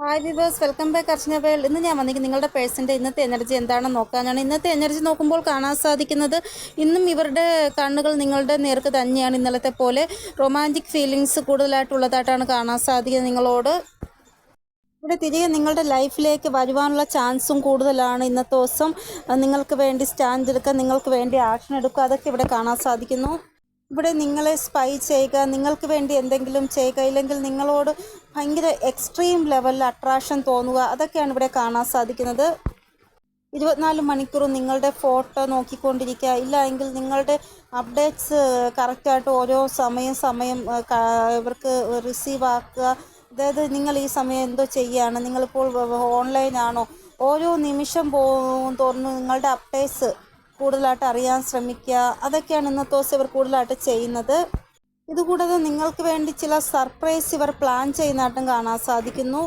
Hi viewers welcome back Archana world ഇന്ന് ഞാൻ വന്നിരിക്കുന്നത് നിങ്ങളുടെ പേഴ്സന്റെ ഇന്നത്തെ എനർജി എന്താണെന്ന് നോക്കാനാണ്. ഇന്നത്തെ എനർജി നോക്കുമ്പോൾ കാണാൻ സാധിക്കുന്നത് ഇന്നും ഇവരുടെ കണ്ണുകൾ നിങ്ങളുടെ നേർക്ക് തന്നെയാണ്. ഇന്നലത്തെ പോലെ റൊമാന്റിക് ഫീലിങ്സ് കൂടുതലായിട്ടുള്ളതായിട്ടാണ് കാണാൻ സാധിക്കുന്നത് നിങ്ങളോട്. ഇവിടെ തിരികെ നിങ്ങളുടെ ലൈഫിലേക്ക് വരുവാനുള്ള ചാൻസും കൂടുതലാണ് ഇന്നത്തെ ദിവസം. നിങ്ങൾക്ക് വേണ്ടി സ്റ്റാൻഡ് എടുക്കുക നിങ്ങൾക്ക് വേണ്ടി ആക്ഷൻ എടുക്കുക. അതൊക്കെ ഇവിടെ കാണാൻ സാധിക്കുന്നു. ഇവിടെ നിങ്ങളെ സ്പൈ ചെയ്യുക നിങ്ങൾക്ക് വേണ്ടി എന്തെങ്കിലും ചെയ്യുക ഇല്ലെങ്കിൽ നിങ്ങളോട് ഭയങ്കര എക്സ്ട്രീം ലെവലിൽ അട്രാക്ഷൻ തോന്നുക അതൊക്കെയാണ് ഇവിടെ കാണാൻ സാധിക്കുന്നത്. ഇരുപത്തിനാല് മണിക്കൂറും നിങ്ങളുടെ ഫോട്ടോ നോക്കിക്കൊണ്ടിരിക്കുക. ഇല്ല എങ്കിൽ നിങ്ങളുടെ അപ്ഡേറ്റ്സ് കറക്റ്റായിട്ട് ഓരോ സമയം സമയം ഇവർക്ക് റിസീവ് ആക്കുക. അതായത് നിങ്ങൾ ഈ സമയം എന്തോ ചെയ്യുകയാണ്. നിങ്ങളിപ്പോൾ ഓൺലൈനാണോ ഓരോ നിമിഷം പോകും തോന്നുന്നു നിങ്ങളുടെ അപ്ഡേറ്റ്സ് കൂടുതലായിട്ട് അറിയാൻ ശ്രമിക്കുക. അതൊക്കെയാണ് ഇന്നത്തെ ദിവസം ഇവർ കൂടുതലായിട്ട് ചെയ്യുന്നത്. ഇതുകൂടാതെ നിങ്ങൾക്ക് വേണ്ടി ചില സർപ്രൈസ് ഇവർ പ്ലാൻ ചെയ്യുന്നതായിട്ടും കാണാൻ സാധിക്കുന്നു.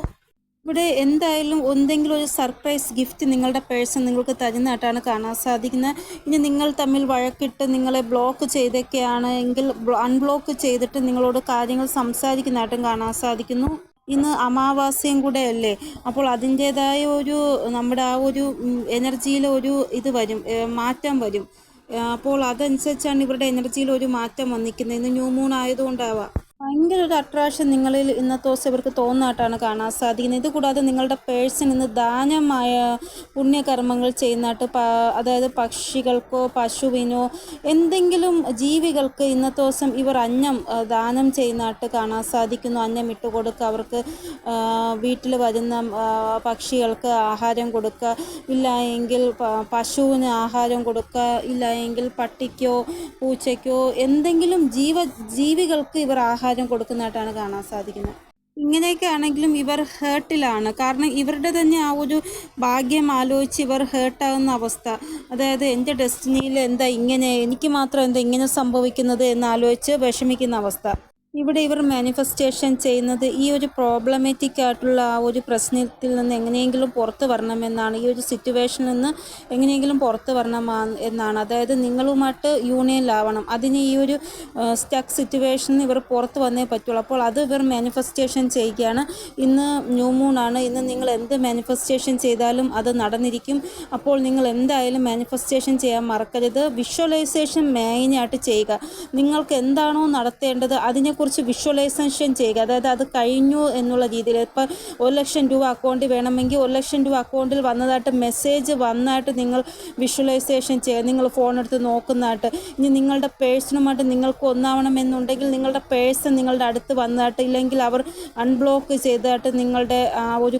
ഇവിടെ എന്തായാലും എന്തെങ്കിലും ഒരു സർപ്രൈസ് ഗിഫ്റ്റ് നിങ്ങളുടെ പേഴ്സൺ നിങ്ങൾക്ക് തരുന്നതായിട്ടാണ് കാണാൻ സാധിക്കുന്നത്. ഇനി നിങ്ങൾ തമ്മിൽ വഴക്കിട്ട് നിങ്ങളെ ബ്ലോക്ക് ചെയ്തൊക്കെയാണ് എങ്കിൽ അൺബ്ലോക്ക് ചെയ്തിട്ട് നിങ്ങളോട് കാര്യങ്ങൾ സംസാരിക്കുന്നതായിട്ടും കാണാൻ സാധിക്കുന്നു. ഇന്ന് അമാവാസ്യയും കൂടെ അല്ലേ അപ്പോൾ അതിന്റേതായ ഒരു നമ്മുടെ ആ ഒരു എനർജിയിൽ ഒരു ഇത് വരും മാറ്റം വരും. അപ്പോൾ അതനുസരിച്ചാണ് ഇവരുടെ എനർജിയിൽ ഒരു മാറ്റം വന്നിരിക്കുന്നത്. ഇന്ന് ന്യൂ മൂൺ ആയതുകൊണ്ടാവാം. ഭയങ്കര ഒരു അട്രാക്ഷൻ നിങ്ങളിൽ ഇന്നത്തെ ദിവസം ഇവർക്ക് തോന്നാട്ടാണ് കാണാൻ സാധിക്കുന്നത്. ഇതുകൂടാതെ നിങ്ങളുടെ പേഴ്സിൽ നിന്ന് ദാനമായ പുണ്യകർമ്മങ്ങൾ ചെയ്യുന്നതായിട്ട് അതായത് പക്ഷികൾക്കോ പശുവിനോ എന്തെങ്കിലും ജീവികൾക്ക് ഇന്നത്തെ ദിവസം ഇവർ അന്നം ദാനം ചെയ്യുന്നതായിട്ട് കാണാൻ സാധിക്കുന്നു. അന്നം ഇട്ട് കൊടുക്കുക അവർക്ക് വീട്ടിൽ വരുന്ന പക്ഷികൾക്ക് ആഹാരം കൊടുക്കുക. ഇല്ല എങ്കിൽ പശുവിന് ആഹാരം കൊടുക്കുക. ഇല്ല എങ്കിൽ പട്ടിക്കോ പൂച്ചയ്ക്കോ എന്തെങ്കിലും ജീവ ജീവികൾക്ക് ഇവർ ആഹാരം കൊടുക്കുന്നതായിട്ടാണ് കാണാൻ സാധിക്കുന്നത്. ഇങ്ങനെയൊക്കെ ആണെങ്കിലും ഇവർ ഹേർട്ടിലാണ്. കാരണം ഇവരുടെ തന്നെ ആ ഒരു ഭാഗ്യം ആലോചിച്ച് ഇവർ ഹേർട്ടാകുന്ന അവസ്ഥ. അതായത് എന്റെ ഡെസ്റ്റിനിയിൽ എന്താ ഇങ്ങനെ എനിക്ക് മാത്രം എന്താ ഇങ്ങനെ സംഭവിക്കുന്നത് എന്ന് ആലോചിച്ച് വിഷമിക്കുന്ന അവസ്ഥ. ഇവിടെ ഇവർ മാനിഫെസ്റ്റേഷൻ ചെയ്യുന്നത് ഈ ഒരു പ്രോബ്ലമാറ്റിക് ആയിട്ടുള്ള ആ ഒരു പ്രശ്നത്തിൽ നിന്ന് എങ്ങനെയെങ്കിലും പുറത്ത് വരണമെന്നാണ്. ഈ ഒരു സിറ്റുവേഷനിൽ നിന്ന് എങ്ങനെയെങ്കിലും പുറത്ത് വരണം എന്നാണ്. അതായത് നിങ്ങളുമായിട്ട് യൂണിയനിലാവണം അതിന് ഈ ഒരു സ്റ്റക്ക് സിറ്റുവേഷനിൽ ഇവർ പുറത്ത് വന്നേ പറ്റുള്ളൂ. അപ്പോൾ അത് ഇവർ മാനിഫെസ്റ്റേഷൻ ചെയ്യുകയാണ്. ഇന്ന് ന്യൂ മൂൺ ആണ്. ഇന്ന് നിങ്ങൾ എന്ത് മാനിഫെസ്റ്റേഷൻ ചെയ്താലും അത് നടന്നിരിക്കും. അപ്പോൾ നിങ്ങൾ എന്തായാലും മാനിഫെസ്റ്റേഷൻ ചെയ്യാൻ മറക്കരുത്. വിഷ്വലൈസേഷൻ മെയിനായിട്ട് ചെയ്യുക. നിങ്ങൾക്ക് എന്താണോ നടത്തേണ്ടത് അതിനെക്കുറിച്ച് വിഷ്വലൈസേഷൻ ചെയ്യുക. അതായത് അത് കഴിഞ്ഞു എന്നുള്ള രീതിയിൽ. ഇപ്പം ഒരു ലക്ഷം രൂപ അക്കൗണ്ടിൽ വേണമെങ്കിൽ ഒരു ലക്ഷം രൂപ അക്കൗണ്ടിൽ വന്നതായിട്ട് മെസ്സേജ് വന്നായിട്ട് നിങ്ങൾ വിഷ്വലൈസേഷൻ ചെയ്യുക. നിങ്ങൾ ഫോൺ എടുത്ത് നോക്കുന്നതായിട്ട്. ഇനി നിങ്ങളുടെ പേഴ്സണുമായിട്ട് നിങ്ങൾക്ക് ഒന്നാവണം എന്നുണ്ടെങ്കിൽ നിങ്ങളുടെ പേഴ്സൺ നിങ്ങളുടെ അടുത്ത് വന്നതായിട്ട് ഇല്ലെങ്കിൽ അവർ അൺബ്ലോക്ക് ചെയ്തതായിട്ട് നിങ്ങളുടെ ആ ഒരു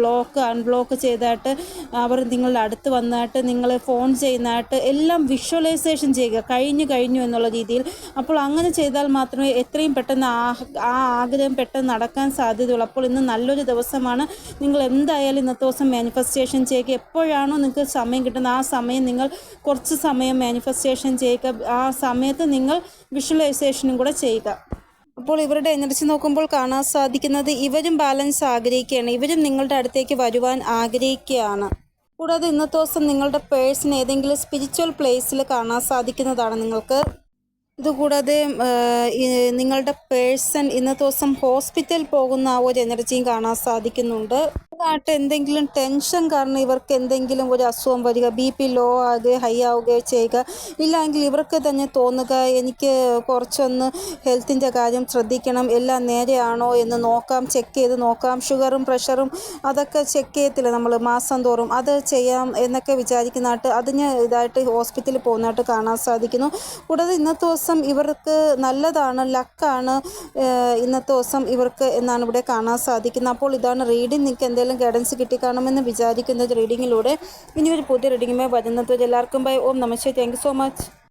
ബ്ലോക്ക് അൺബ്ലോക്ക് ചെയ്തതായിട്ട് അവർ നിങ്ങളുടെ അടുത്ത് വന്നതായിട്ട് നിങ്ങൾ ഫോൺ ചെയ്യുന്നതായിട്ട് എല്ലാം വിഷ്വലൈസേഷൻ ചെയ്യുക. കഴിഞ്ഞു കഴിഞ്ഞു എന്നുള്ള രീതിയിൽ. അപ്പോൾ അങ്ങനെ ചെയ്താൽ മാത്രമേ എത്രയും പെട്ടെന്ന് ആ ആഗ്രഹം പെട്ടെന്ന് നടക്കാൻ സാധ്യതയുള്ളൂ. അപ്പോൾ ഇന്ന് നല്ലൊരു ദിവസമാണ്. നിങ്ങൾ എന്തായാലും ഇന്നത്തെ ദിവസം മാനിഫെസ്റ്റേഷൻ ചെയ്യുക. എപ്പോഴാണോ നിങ്ങൾക്ക് സമയം കിട്ടുന്നത് ആ സമയം നിങ്ങൾ കുറച്ച് സമയം മാനിഫെസ്റ്റേഷൻ ചെയ്യുക. ആ സമയത്ത് നിങ്ങൾ വിഷ്വലൈസേഷനും കൂടെ ചെയ്യുക. അപ്പോൾ ഇവരുടെ എനർജി നോക്കുമ്പോൾ കാണാൻ സാധിക്കുന്നത് ഇവരും ബാലൻസ് ആഗ്രഹിക്കുകയാണ്. ഇവരും നിങ്ങളുടെ അടുത്തേക്ക് വരുവാൻ ആഗ്രഹിക്കുകയാണ്. കൂടാതെ ഇന്നത്തെ ദിവസം നിങ്ങളുടെ പേഴ്സൺ ഏതെങ്കിലും സ്പിരിച്വൽ പ്ലേസിൽ കാണാൻ സാധിക്കുന്നതാണ് നിങ്ങൾക്ക് ഇതുകൂടാതെ നിങ്ങളുടെ പേഴ്സൺ ഇന്നത്തെ ദിവസം ഹോസ്പിറ്റൽ പോകുന്ന ഒരു എനർജിയും കാണാൻ സാധിക്കുന്നുണ്ട്. ആയിട്ട് എന്തെങ്കിലും ടെൻഷൻ കാരണം ഇവർക്ക് എന്തെങ്കിലും ഒരു അസുഖം വരിക ബി പി ലോ ആകുകയോ ഹൈ ആവുകയോ ചെയ്യുക ഇല്ലെങ്കിൽ ഇവർക്ക് തന്നെ തോന്നുക എനിക്ക് കുറച്ചൊന്ന് ഹെൽത്തിന്റെ കാര്യം ശ്രദ്ധിക്കണം എല്ലാം നേരെയാണോ എന്ന് നോക്കാം ചെക്ക് ചെയ്ത് നോക്കാം ഷുഗറും പ്രഷറും അതൊക്കെ ചെക്ക് ചെയ്യത്തില്ല നമ്മൾ മാസം തോറും? അത് ചെയ്യാം എന്നൊക്കെ വിചാരിക്കുന്നതായിട്ട് അതിന് ഇതായിട്ട് ഹോസ്പിറ്റലിൽ പോകുന്നതായിട്ട് കാണാൻ സാധിക്കുന്നു. കൂടാതെ ഇന്നത്തെ ദിവസം ഇവർക്ക് നല്ലതാണ് ലക്കാണ് ഇന്നത്തെ ദിവസം ഇവർക്ക് എന്നാണ് ഇവിടെ കാണാൻ സാധിക്കുന്നത്. അപ്പോൾ ഇതാണ് റീഡിങ് നിങ്ങൾക്ക് എന്തെങ്കിലും ഗൈഡൻസ് കിട്ടിക്കാണുമെന്ന് വിചാരിക്കുന്നത് റീഡിങ്ങിലൂടെ ഇനി ഒരു പുതിയ റീഡിങ്ങുമായി വരുന്നത്. എല്ലാവർക്കും bye Om namaste thank so much